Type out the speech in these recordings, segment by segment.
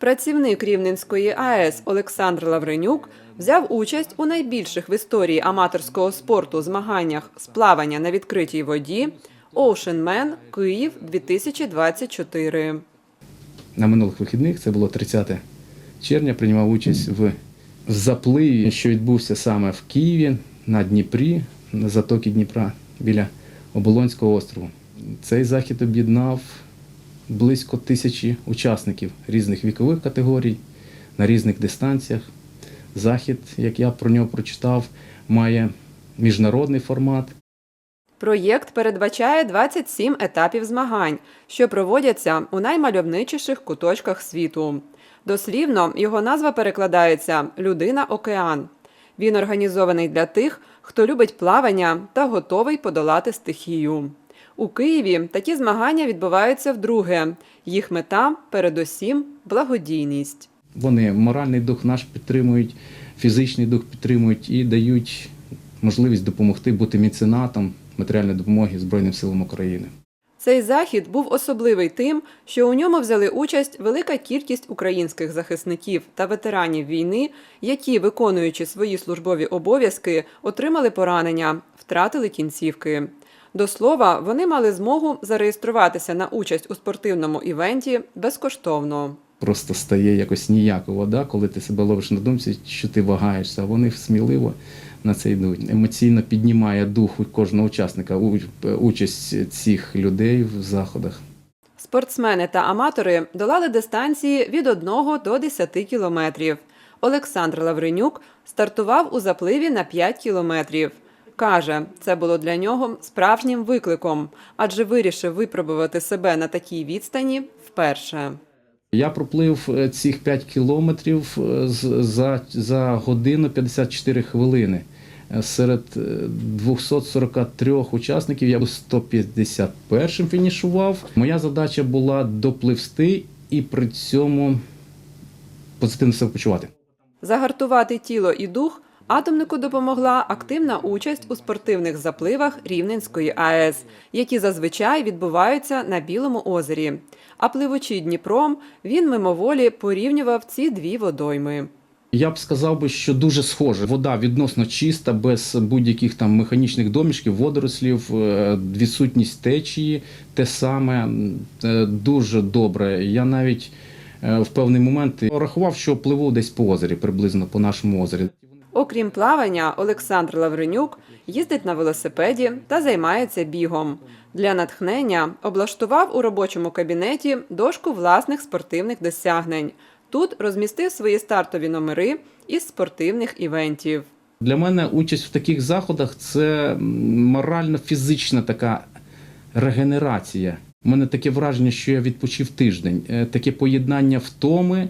Працівник Рівненської АЕС Олександр Лавренюк взяв участь у найбільших в історії аматорського спорту змаганнях з плавання на відкритій воді Ocean Man Київ 2024. На минулих вихідних, це було 30 червня, приймав участь в запливі, що відбувся саме в Києві, на Дніпрі, на затокі Дніпра біля Оболонського острову. Цей захід об'єднав близько тисячі учасників різних вікових категорій на різних дистанціях. Захід, як я про нього прочитав, має міжнародний формат. Проєкт передбачає 27 етапів змагань, що проводяться у наймальовничіших куточках світу. Дослівно його назва перекладається Людина океан. Він організований для тих, хто любить плавання та готовий подолати стихію. У Києві такі змагання відбуваються вдруге. Їх мета передусім благодійність. Вони моральний дух наш підтримують, фізичний дух підтримують і дають можливість допомогти бути меценатом матеріальної допомоги Збройним силам України. Цей захід був особливий тим, що у ньому взяли участь велика кількість українських захисників та ветеранів війни, які, виконуючи свої службові обов'язки, отримали поранення, втратили кінцівки. До слова, вони мали змогу зареєструватися на участь у спортивному івенті безкоштовно. Просто стає якось ніяково, да? коли ти себе ловиш на думці, що ти вагаєшся, а вони сміливо на це йдуть. Емоційно піднімає дух кожного учасника участь цих людей в заходах. Спортсмени та аматори долали дистанції від 1 до 10 кілометрів. Олександр Лавренюк стартував у запливі на 5 кілометрів. Каже, це було для нього справжнім викликом, адже вирішив випробувати себе на такій відстані вперше. Я проплив е, цих 5 кілометрів е, за, за годину 54 хвилини. Е, Серед е, 243 учасників я був 151 фінішував. Моя задача була допливсти і при цьому позитивно себе почувати. Загартувати тіло і дух атомнику допомогла активна участь у спортивних запливах Рівненської АЕС, які зазвичай відбуваються на Білому озері. А пливучи Дніпром, він мимоволі порівнював ці дві водойми. Я б сказав би, що дуже схоже. Вода відносно чиста, без будь-яких там механічних домішків, водорослів, е, відсутність течії, те саме е, дуже добре. Я навіть е, в певний момент рахував, що пливу десь по озері, приблизно по нашому озері. Окрім плавання, Олександр Лавренюк їздить на велосипеді та займається бігом. Для натхнення облаштував у робочому кабінеті дошку власних спортивних досягнень. Тут розмістив свої стартові номери із спортивних івентів. Для мене участь в таких заходах це морально-фізична така регенерація. У мене таке враження, що я відпочив тиждень, Е, таке поєднання втоми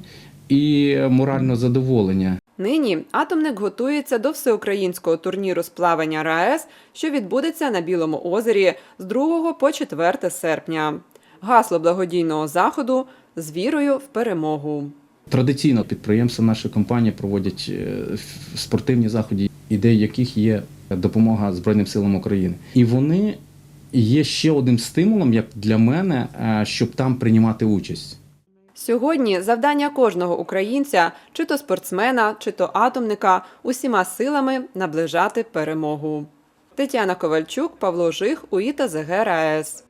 і морального задоволення. Нині атомник готується до всеукраїнського турніру з плавання РаЕС, що відбудеться на Білому озері з 2 по 4 серпня. Гасло благодійного заходу з вірою в перемогу. Традиційно підприємства нашої компанії проводять е, спортивні заходи, ідеї яких є допомога Збройним силам України. І вони є ще одним стимулом, як для мене, е, щоб там приймати участь. Сьогодні завдання кожного українця, чи то спортсмена, чи то атомника, усіма силами наближати перемогу. Тетяна Ковальчук, Павло Жих, УІТА ЗГ РаЕС.